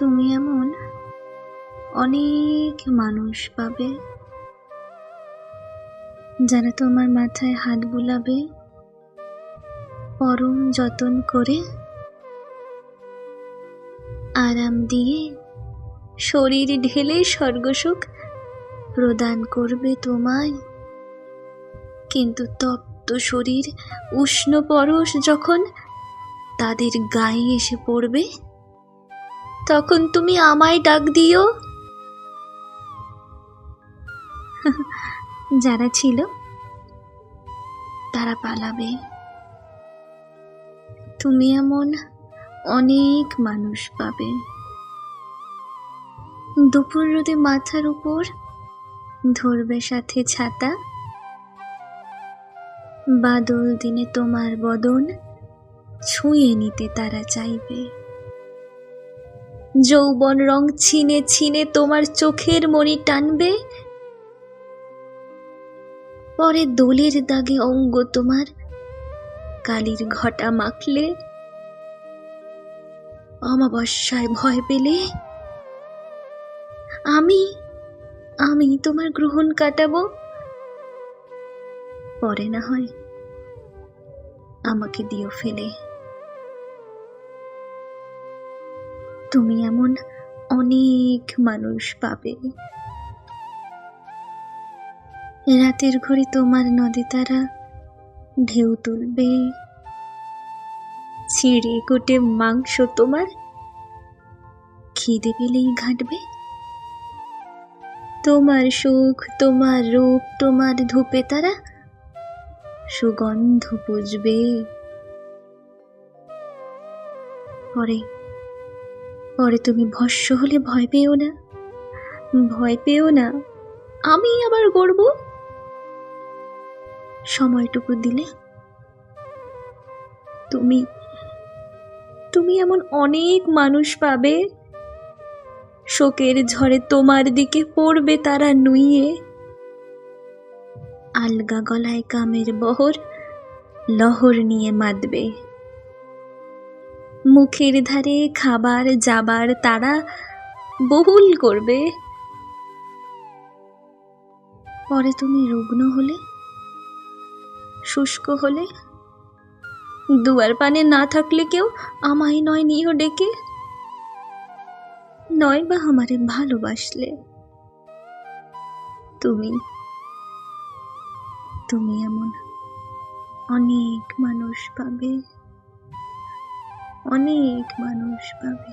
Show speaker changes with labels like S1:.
S1: তুমি এমন অনেক মানুষ পাবে যারা তোমার মাথায় হাত বুলাবে, পরম যতন করে আরাম দিয়ে শরীর ঢেলে স্বর্গসুখ প্রদান করবে তোমায়। কিন্তু তপ্ত শরীর উষ্ণ পরশ যখন তাদের গায়ে এসে পড়বে তখন তুমি আমায় ডাক দিও। যারা ছিল, তারা পালাবে। তুমি এমন অনেক মানুষ পাবে। দুপুর রোদে মাথার উপর ধরবে সাথে ছাতা। বাদল দিনে তোমার বদন ছুঁয়ে নিতে তারা চাইবে। যৌবন রং ছিনে ছিনে তোমার চোখের মণি টানবে? পরে দোলের দাগে অঙ্গ তোমার, কালির ঘটা মাখলে। অমাবস্যায় ভয় পেলে। আমি আমি তোমার গ্রহণ কাটাবো। পরে না হয় আমাকে দিও ফেলে। তুমি এমন অনেক মানুষ পাবে। রাতের ঘড়ি তোমার নদী তারা ঢেউ তুলবে। ছিঁড়ে কুটে মাংস তোমার খিদে পেলেই ঘাটবে। তোমার সুখ, তোমার রূপ, তোমার ধূপে তারা সুগন্ধ পুজবে। পরে পরে তুমি ভস্য হলে ভয় পেও না। ভয় পেও না। আমি আবার গড়ব। সময়টুকু দিলে তুমি তুমি এমন অনেক মানুষ পাবে। শোকের ঝড়ে তোমার দিকে পড়বে তারা নুইয়ে। আলগা গলায় কামের বহর লহর নিয়ে মাতবে। মুখের ধারে খাবার যাবার তারা বহুল করবে। পরে তুমি রুগ্ন হলে, শুষ্ক হলে, দুয়ার পানে না থাকলে কেউ আমায় নয় নিও ডেকে। নয় বা আমারে ভালোবাসলে। তুমি তুমি এমন অনেক মানুষ পাবে। অনেক মানুষ পাবে।